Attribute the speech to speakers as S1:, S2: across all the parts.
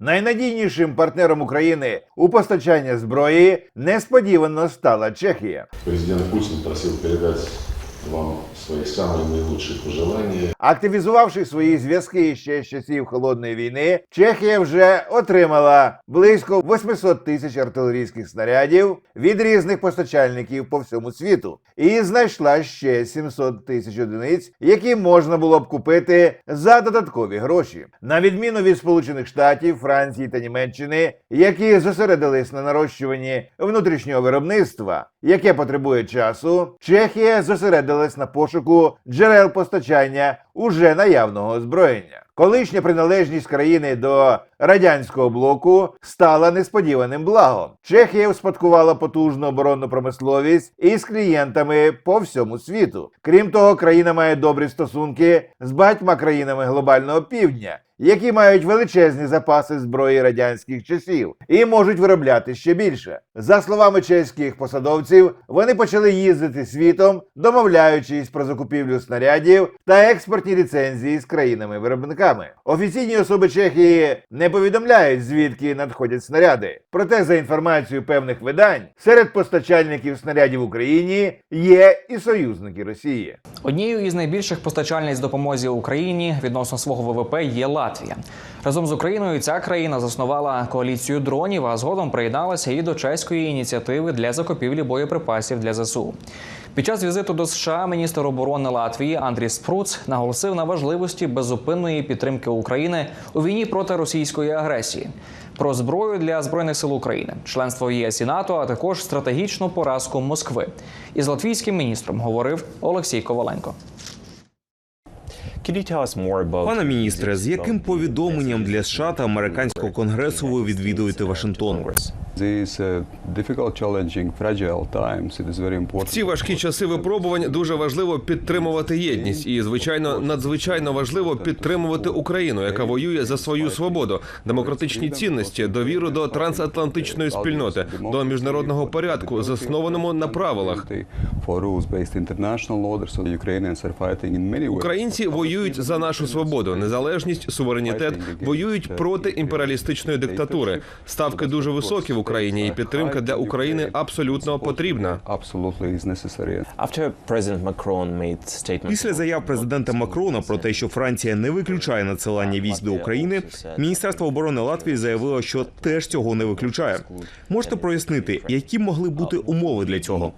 S1: Найнадійнішим партнером України у постачанні зброї несподівано стала Чехія.
S2: Президент Путін просив передати вам свои самые наилучшие пожелания.
S1: Активізувавши свої зв'язки ще з часів холодної війни, Чехія вже отримала близько 800 тисяч артилерійських снарядів від різних постачальників по всьому світу, і знайшла ще 700 тисяч одиниць, які можна було б купити за додаткові гроші. На відміну від Сполучених Штатів, Франції та Німеччини, які зосередились на нарощуванні внутрішнього виробництва, яке потребує часу, Чехія зосередилась на пошуку джерел постачання уже наявного озброєння. Колишня приналежність країни до радянського блоку стала несподіваним благом. Чехія успадкувала потужну оборонну промисловість із клієнтами по всьому світу. Крім того, країна має добрі стосунки з багатьма країнами глобального півдня, які мають величезні запаси зброї радянських часів і можуть виробляти ще більше. За словами чеських посадовців, вони почали їздити світом, домовляючись про закупівлю снарядів та експортні ліцензії з країнами-виробниками. Офіційні особи Чехії не повідомляють, звідки надходять снаряди. Проте, за інформацією певних видань, серед постачальників снарядів в Україні є і союзники Росії.
S3: Однією із найбільших постачальниць допомозі Україні відносно свого ВВП є Латвія. Разом з Україною ця країна заснувала коаліцію дронів, а згодом приєдналася і до чеської ініціативи для закупівлі боєприпасів для ЗСУ. Під час візиту до США міністр оборони Латвії Андрій Спруц наголосив на важливості беззупинної підтримки України у війні проти російської агресії, про зброю для збройних сил України, членство в ЄС і НАТО, а також стратегічну поразку Москви. Із латвійським міністром говорив Олексій Коваленко.
S4: Пане міністре, з яким повідомленням для США та американського конгресу ви відвідуєте Вашингтон?
S5: В ці важкі часи випробувань дуже важливо підтримувати єдність, і звичайно, надзвичайно важливо підтримувати Україну, яка воює за свою свободу, демократичні цінності, довіру до трансатлантичної спільноти, до міжнародного порядку, заснованому на правилах. Українці воюють за нашу свободу, незалежність, суверенітет, воюють проти імперіалістичної диктатури. Ставки дуже високі в Україні, і підтримка для України абсолютно потрібна.
S4: Після заяв президента Макрона про те, що Франція не виключає надсилання військ до України, Міністерство оборони Латвії заявило, що теж цього не виключає. Можете прояснити, які могли бути умови для цього?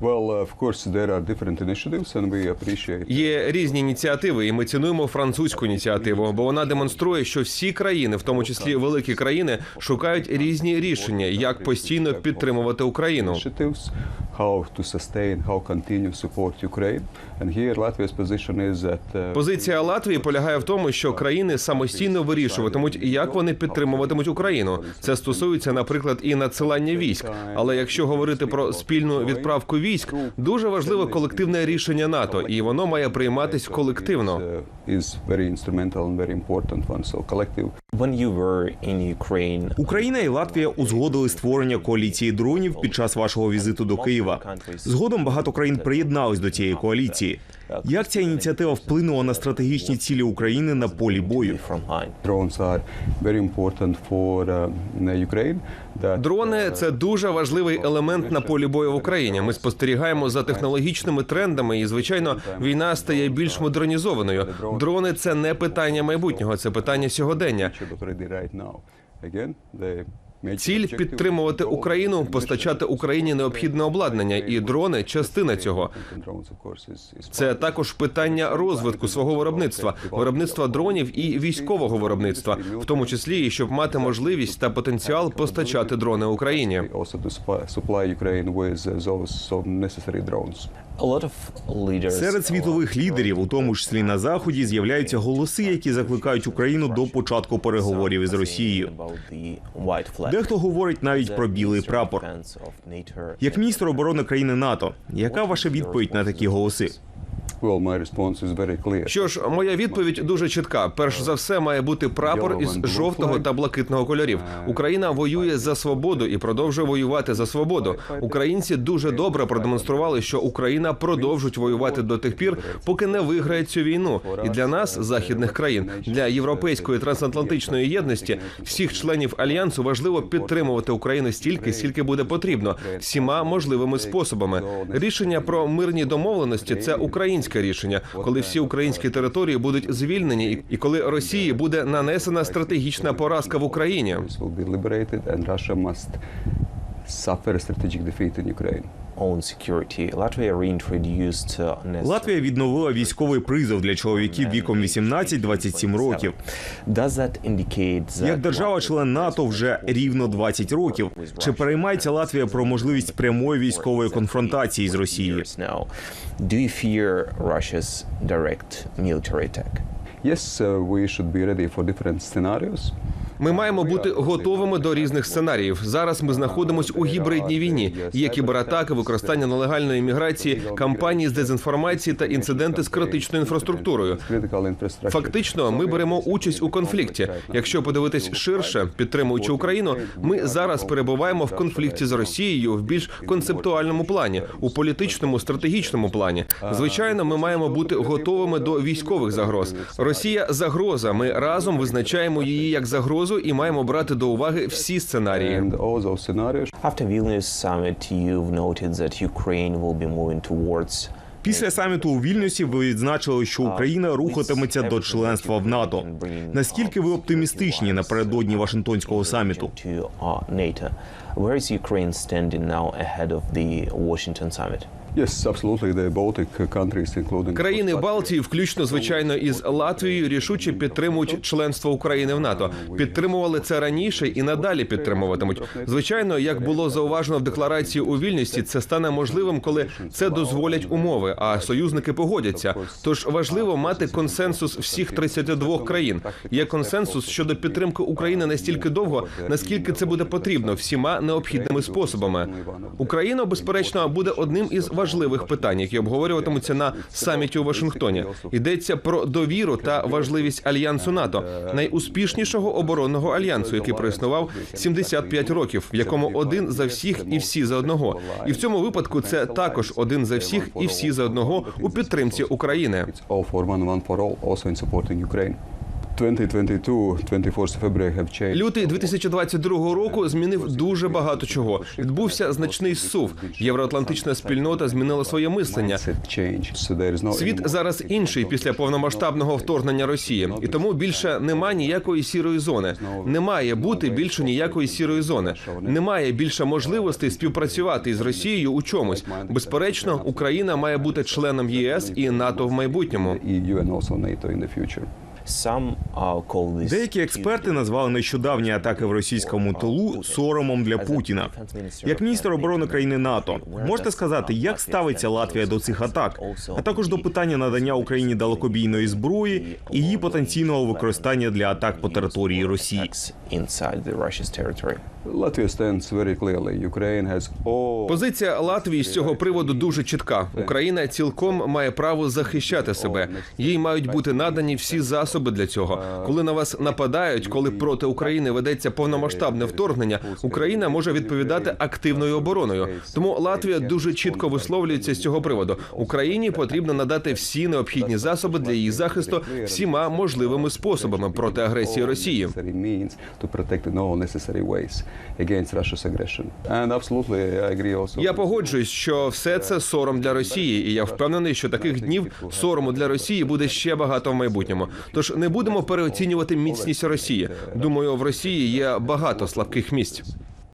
S6: Well, uh, of course, there are different initiatives, and we appreciate.
S5: Є різні ініціативи, і ми цінуємо французьку ініціативу, бо вона демонструє, що всі країни, в тому числі великі країни, шукають різні рішення, як постійно підтримувати Україну.
S6: How to sustain, how continue support Ukraine. And here Latvia's position is that uh,
S5: Позиція Латвії полягає в тому, що країни самостійно вирішуватимуть, як вони підтримуватимуть Україну. Це стосується, наприклад, і надсилання військ. Але якщо говорити про спільну відправку військ, дуже важливе колективне рішення НАТО, і воно має прийматись колективно.
S4: Україна і Латвія узгодили створення коаліції дронів під час вашого візиту до Києва. Згодом багато країн приєднались до цієї коаліції. Як ця ініціатива вплинула на стратегічні цілі України на полі бою?
S6: drones are very important for uh, Ukraine.
S5: Дрони це дуже важливий елемент на полі бою в Україні. Ми спостерігаємо за технологічними трендами, і звичайно, війна стає більш модернізованою. Дрони це не питання майбутнього, це питання сьогодення. Ціль підтримувати Україну, постачати Україні необхідне обладнання, і дрони частина цього. Це також питання розвитку свого виробництва, виробництва дронів і військового виробництва, в тому числі і щоб мати можливість та потенціал постачати дрони Україні.
S6: uh,
S4: Серед світових лідерів, у тому числі на заході, з'являються голоси, які закликають Україну до початку переговорів із Росією. Дехто говорить навіть про білий прапор. Як міністр оборони країни НАТО, яка ваша відповідь на такі голоси?
S5: Що ж, моя відповідь дуже чітка. Перш за все, має бути прапор із жовтого та блакитного кольорів. Україна воює за свободу і продовжує воювати за свободу. Українці дуже добре продемонстрували, що Україна продовжить воювати до тих пір, поки не виграє цю війну. І для нас, західних країн, для європейської трансатлантичної єдності, всіх членів альянсу важливо підтримувати Україну стільки, скільки буде потрібно, всіма можливими способами. Рішення про мирні домовленості це українське рішення, коли всі українські території будуть звільнені, і- коли Росії буде нанесена стратегічна поразка в Україні.
S6: In Ukraine.
S7: Own security. Latvia reintroduced uh,
S4: Латвія відновила військовий призов для чоловіків віком 18-27 років.
S7: Does that indicate that
S4: Як держава-член НАТО вже рівно 20 років. Чи переймається Латвія про можливість прямої військової конфронтації з Росією?
S7: Do you fear Russia's direct military attack?
S6: Yes, uh, we should be ready for different scenarios.
S5: Ми маємо бути готовими до різних сценаріїв. Зараз ми знаходимося у гібридній війні. Є кібератаки, використання нелегальної міграції, кампанії з дезінформації та інциденти з критичною інфраструктурою. Фактично, ми беремо участь у конфлікті. Якщо подивитись ширше, підтримуючи Україну, ми зараз перебуваємо в конфлікті з Росією в більш концептуальному плані, у політичному стратегічному плані. Звичайно, ми маємо бути готовими до військових загроз. Росія загроза. Ми разом визначаємо її як загрозу і маємо брати до уваги всі сценарії.
S6: And all those scenarios
S7: After Vilnius summit, you've noted that Ukraine will be moving towards
S4: Після саміту у Вільнюсі ви відзначили, що Україна рухатиметься до членства в НАТО. Наскільки ви оптимістичні напередодні Вашингтонського саміту?
S7: to uh. Where is Ukraine standing now ahead of the Washington summit?
S5: Країни Балтії, включно звичайно із Латвією, рішуче підтримують членство України в НАТО. Підтримували це раніше і надалі підтримуватимуть. Звичайно, як було зауважено в декларації у вільності, це стане можливим, коли це дозволять умови, а союзники погодяться. Тож важливо мати консенсус всіх 32 країн. Є консенсус щодо підтримки України настільки довго, наскільки це буде потрібно всіма необхідними способами. Україна, безперечно, буде одним із важливих питань, які обговорюватимуться на саміті у Вашингтоні. Йдеться про довіру та важливість альянсу НАТО, найуспішнішого оборонного альянсу, який проіснував 75 років, в якому один за всіх і всі за одного. І в цьому випадку це також один за всіх і всі за одного у підтримці України.
S6: It's all for one, one for all, also in supporting Ukraine. 2022, 24th February have changed.
S5: Лютий 2022 року змінив дуже багато чого. Відбувся значний сув. Євроатлантична спільнота змінила своє мислення. Світ зараз інший після повномасштабного вторгнення Росії, і тому більше нема ніякої сірої зони. Не має бути більше ніякої сірої зони. Немає більше можливостей співпрацювати із Росією у чомусь. Безперечно, Україна має бути членом єС і НАТО в майбутньому.
S4: Деякі експерти назвали нещодавні атаки в російському тилу соромом для Путіна. Як міністр оборони країни НАТО, можете сказати, як ставиться Латвія до цих атак, а також до питання надання Україні далекобійної зброї і її потенційного використання для атак по території Росії.
S5: Позиція Латвії з цього приводу дуже чітка. Україна цілком має право захищати себе. Їй мають бути надані всі засоби для цього. Коли на вас нападають, коли проти України ведеться повномасштабне вторгнення, Україна може відповідати активною обороною. Тому Латвія дуже чітко висловлюється з цього приводу. Україні потрібно надати всі необхідні засоби для її захисту всіма можливими способами проти агресії Росії.
S6: Against Russia's aggression. And absolutely, I agree also.
S5: Я погоджуюсь, що все це сором для Росії, і я впевнений, що таких днів сорому для Росії буде ще багато в майбутньому. Тож не будемо переоцінювати міцність Росії. Думаю, в Росії є багато слабких місць.